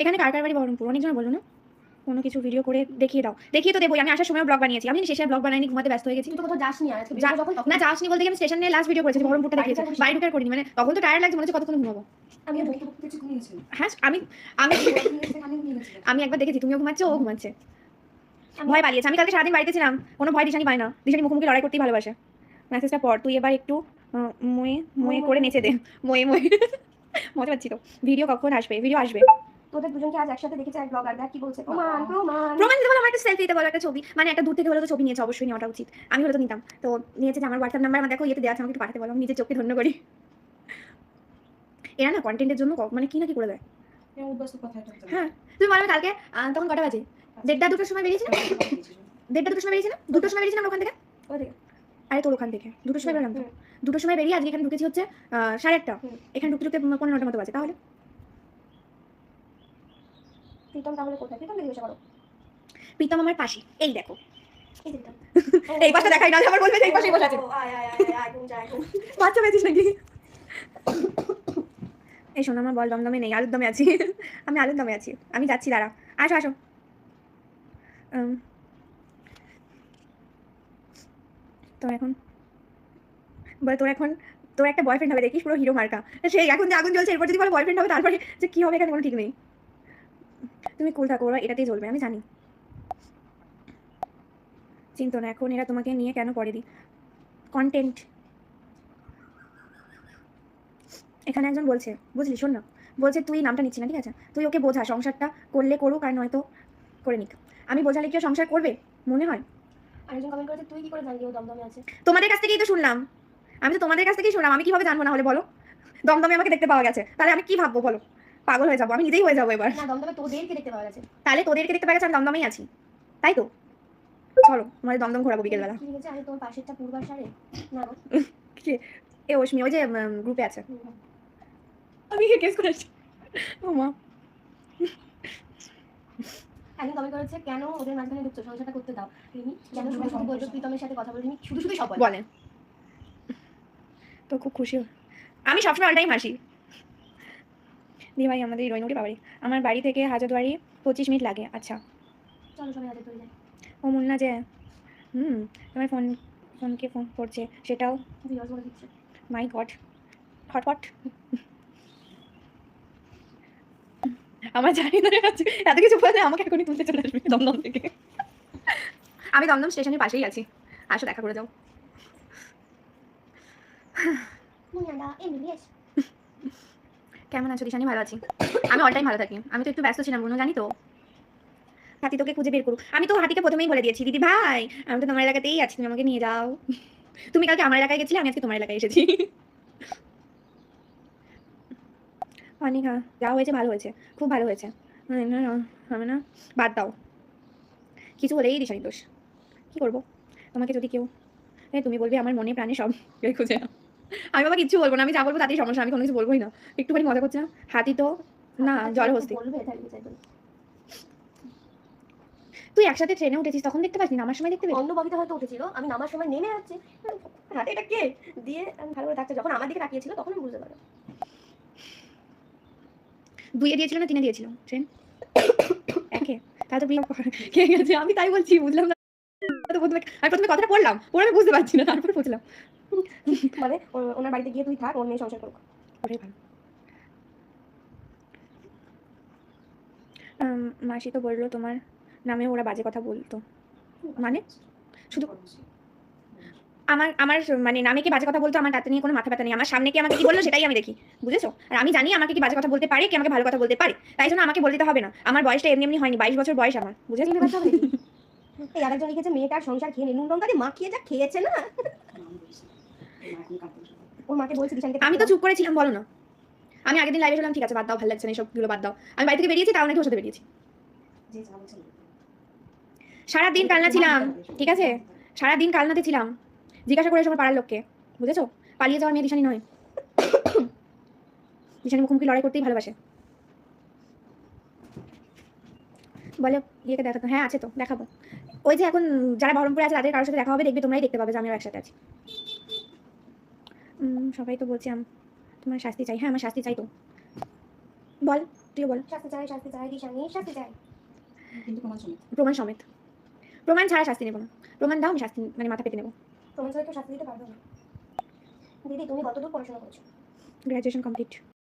এখানে কার কার বাড়ি? বহরমপুর। অনেকজন বলল না কোনো কিছু ভিডিও করে দেখিয়ে দাও। দেখিয়ে তো দেবোই আমি আসার সময় ব্লগ বানিয়েছি। আমি শেষে ব্লগ বানাইনি ঘুমাতে ব্যস্ত হয়ে গেছি। তো কোথাও যাসনি না যাসনি বলতে আমি স্টেশনে লাস্ট ভিডিও করেছি বহরমপুরটা দেখিয়েছি বাড়ি ঢুকার করিনি মানে তখন তো টায়ার লাগছে মনে হচ্ছে কতক্ষণ ঘুমাবো। হ্যাঁ আমি আমি আমি একবার দেখেছি তুমিও ঘুমাচ্ছো ও ঘুমাচ্ছে। ভয় পালিয়েছে। আমি কালকে সারাদিন বাড়িতে ছিলাম কোনো ভয় দিশানি পায় না। দিশানি মুখোমুখি লড়াই করতেই ভালোবাসে। মেসেজটা পর তুই এবার একটু ময়ে ময়ে করে নেচে দে। ময়ে। ময়ে মজা পাচ্ছি তো। ভিডিও কখন আসবে? ভিডিও আসবে। তোদের দুজনকে আজ একসাথে দেখেছি এক ব্লগার দেখ কি বলছে। প্রমাণ প্রমাণ। প্রমাণ দিতে বলো আমার একটা সেলফি দিতে বলো একটা ছবি। মানে একটা দূর থেকে হলে তো ছবি নিয়েছে অবশ্যই নেওয়াটা উচিত। আমি হলে তো নিতাম। তো নিয়েছে যে আমার হোয়াটসঅ্যাপ নাম্বার আমার দেখো ইয়েতে দেওয়া আছে আমাকে একটু পাঠাতে বলো আমি নিজের চোখকে ধন্য করি। এরা না কন্টেন্টের জন্য মানে কি না কি করে দেয়? হ্যাঁ তুমি বলো কালকে তখন কটা বাজে? দেড়টা দুটোর সময় বেরিয়েছি না? দেড়টা দুটোর সময় বেরিয়েছি না? দুটোর সময় বেরিয়েছিলাম ওখান থেকে? আরে তোর ওখান থেকে। দুটোর সময় বেরোলাম তো। দুটোর সময় বেরিয়ে আজকে এখানে ঢুকেছি হচ্ছে সাড়ে আটটা। এখানে ঢুকতে ঢুকতে পনেরো নটার মতো বাজে। তাহলে? প্রীতম তাহলে কোথায়? প্রীতম জিজ্ঞাসা করো। প্রীতম আমার পাশে। এই দেখো। এই পাশটা দেখাই না আবার বলবে এই পাশেই বসে আছে। বাচ্চা পেয়েছিস নাকি? এই শোনো আমার বল দমদমে নেই আলুর দমে আছি। আমি আলুর দমে আছি। আমি যাচ্ছি দাঁড়া। আসো আসো। তো এখন বলে তোর এখন তোর একটা বয়ফ্রেন্ড হবে দেখিস পুরো হিরো মার্কা। সেই এখন যে আগুন জ্বলছে এরপর যদি বলে বয়ফ্রেন্ড হবে তারপরে যে কি হবে এখানে কোনো ঠিক নেই। তুমি কুল থাকো ওরা এটাতেই চলবে আমি জানি। চিন্তা না এখন এরা তোমাকে নিয়ে কেন পড়ে দিই কন্টেন্ট এখানে একজন বলছে বুঝলি শোন না বলছে তুই নামটা নিচ্ছি না ঠিক আছে? তুই ওকে বোঝা সংসারটা করলে করুক আর নয়তো করে নিক। আমি বোঝালে কেউ সংসার করবে মনে হয়? আরেকজন কমেন্ট করেছে তুই কি করে জানলি ও দমদমে আছে? তোমাদের কাছ থেকেই তো শুনলাম। আমি তো তোমাদের কাছ থেকেই শুনলাম আমি কীভাবে জানব না হলে বলো? দমদমে আমাকে দেখতে পাওয়া গেছে তাহলে আমি কি ভাববো বলো? পাগল হয়ে যাব আমি নিজেই হয়ে যাব এবার। না দমদমে তোদেরকে দেখতে পাওয়া গেছে। তাহলে তোদেরকে দেখতে পাওয়া গেছে আমি দমদমেই আছি। তাই তো? চলো আমাদের দমদম ঘোরাবো বিকেলবেলা। কি লিখেছে আমি তোর পাশেরটা পূর্বার সারে না। এ অশ্মি ওই যে গ্রুপে আছে। আমি কে কেস করে আসছি ও মা। একজন কমেন্ট করেছে কেন ওদের মাঝখানে ঢুকছো? সংসারটা করতে দাও। রিমি কেন শুধু শুধু বলছো? প্রীতমের সাথে কথা বলে রিমি শুধু শুধুই সব বলে। তো খুব খুশি আমি সবসময় অল টাইম হাসি। দি ভাই আমাদের রইনুটি বাবারি। আমার বাড়ি থেকে হাজারদুয়ারি পঁচিশ মিনিট লাগে আচ্ছা। চলো সবাই হাতে ও মুন্না যে হুম তোমার ফোন ফোনকে ফোন করছে? সেটাও? My god hotpot. আমার জানি না আছে এত কিছু বলে আমাকে এখনই তুলতে চলে আসবে দমদম থেকে। আমি দমদম স্টেশনের পাশেই আছি। আসো দেখা করে যাও। কেমন আছো দিশানি? ভালো আছি। আমি অল টাইম ভালো থাকি। আমি তো একটু ব্যস্ত ছিলাম বুনো জানি তো। হাতি তোকে খুঁজে বের করুক। আমি তো হাতিকে প্রথমেই বলে দিয়েছি দিদি ভাই আমি তো তোমার এলাকাতেই আছি তুমি আমাকে নিয়ে যাও। তুমি কালকে আমার এলাকায় গেছিলে আমি আজকে তোমার এলাকায় এসেছি। অনেক হ্যাঁ, যা হয়েছে ভালো হয়েছে খুব ভালো হয়েছে। না, না, হবে না। বাদ দাও। কিছু হলেই দিশানি দোষ। কী করব? তোমাকে যদি কেউ তুমি বলবে আমার মনে প্রাণে সব খুঁজে নাও। আমি বাবা কিছু বলব না আমি যা বলব তাতেই সমস্যা আমি কোনো কিছু বলবোই না। একটুখানি মজা করছি না হাতি তো না জল হস্তি বলবে তাহলে চাইবে তুই একসাথে ট্রেনে উঠেছিস তখন দেখতে পাসনি আমার সময় দেখতে পেলি? অন্য বগিতে হয়তো উঠেছিল আমি নামার সময় নেমে যাচ্ছে হাতে এটা কে? দিয়ে আমি ভালো করে থাকছে যখন আমার দিকে তাকিয়েছিল তখন আমি বুঝতে পারলাম। দুইয়ে দিয়েছিল না তিনে দিয়েছিল? ট্রেন? একে? তাই তো বিয়ে কে গেছে আমি তাই বলছি বুঝলাম না। প্রথমে আমি প্রথমে কথাটা পড়লাম পরে আমি বুঝতে পারছি না তারপরে বুঝলাম মানে ওনার বাড়িতে গিয়ে তুই থাক ওর মেয়ে সংসার করুক। ওটাই ভালো। মাসি তো বলল তোমার নামে ওরা বাজে কথা বলতো। মানে? শুধু আমার আমার মানে নামে কি বাজে কথা বলতো আমার তাতে নিয়ে কোনো মাথা ব্যথা নেই। আমার সামনে কি আমাকে কি বলল সেটাই আমি দেখি বুঝেছ? আর আমি জানি আমাকে কি বাজে কথা বলতে পারে কি আমাকে ভালো কথা বলতে পারে। তাই জন্য আমাকে বলতে হবে না। আমার বয়সটা এমনি এমনি হয়নি বাইশ বছর বয়স আমার বুঝেছ? এই আরেকজন লিখেছে মেয়েটার সংসার খেয়ে নুন লঙ্কা দিয়ে মাখিয়ে যা খেয়েছে না? ওর মাকে বলছে দিশানকে আমি তো চুপ করেছিলাম বলো না। আমি আগের দিন লাইভে ছিলাম ঠিক আছে বাদ দাও ভালো লাগছে না সবগুলো বাদ দাও। আমি বাড়ি থেকে বেরিয়েছি তাও নাকি ওর সাথে বেরিয়েছি। সারাদিন কালনা ছিলাম ঠিক আছে? সারাদিন কালনাতে ছিলাম। জিজ্ঞাসা করে আমার পাড়ার লোককে বুঝেছ? পালিয়ে যাওয়ার মেয়ে দিশানি নয়। দিশানি মুখোমুখি লড়াই করতেই ভালোবাসে। বলে ইয়েকে দেখাতো হ্যাঁ আছে তো দেখাবো। ওই যে এখন যারা বহরমপুরে আছে তাদের কারোর সাথে দেখা হবে দেখবে তোমরাই দেখতে পাবে যে আমিও একসাথে আছি। সবাই তো বলছে আম- তোমার শাস্তি চাই। হ্যাঁ আমার শাস্তি চাই তো। বল তুইও বল। শাস্তি চাই শাস্তি চাই দিশানি শাস্তি চাই। কিন্তু প্রমাণ সমেত। প্রমাণ ছাড়া শাস্তি নেব না। প্রমাণ দাও আমি শাস্তি মানে মাথা পেতে নেব। প্রমাণ ছাড়া তো শাস্তি দিতে পারব না। দিদি তুমি কতদূর পড়াশোনা করেছ? Graduation complete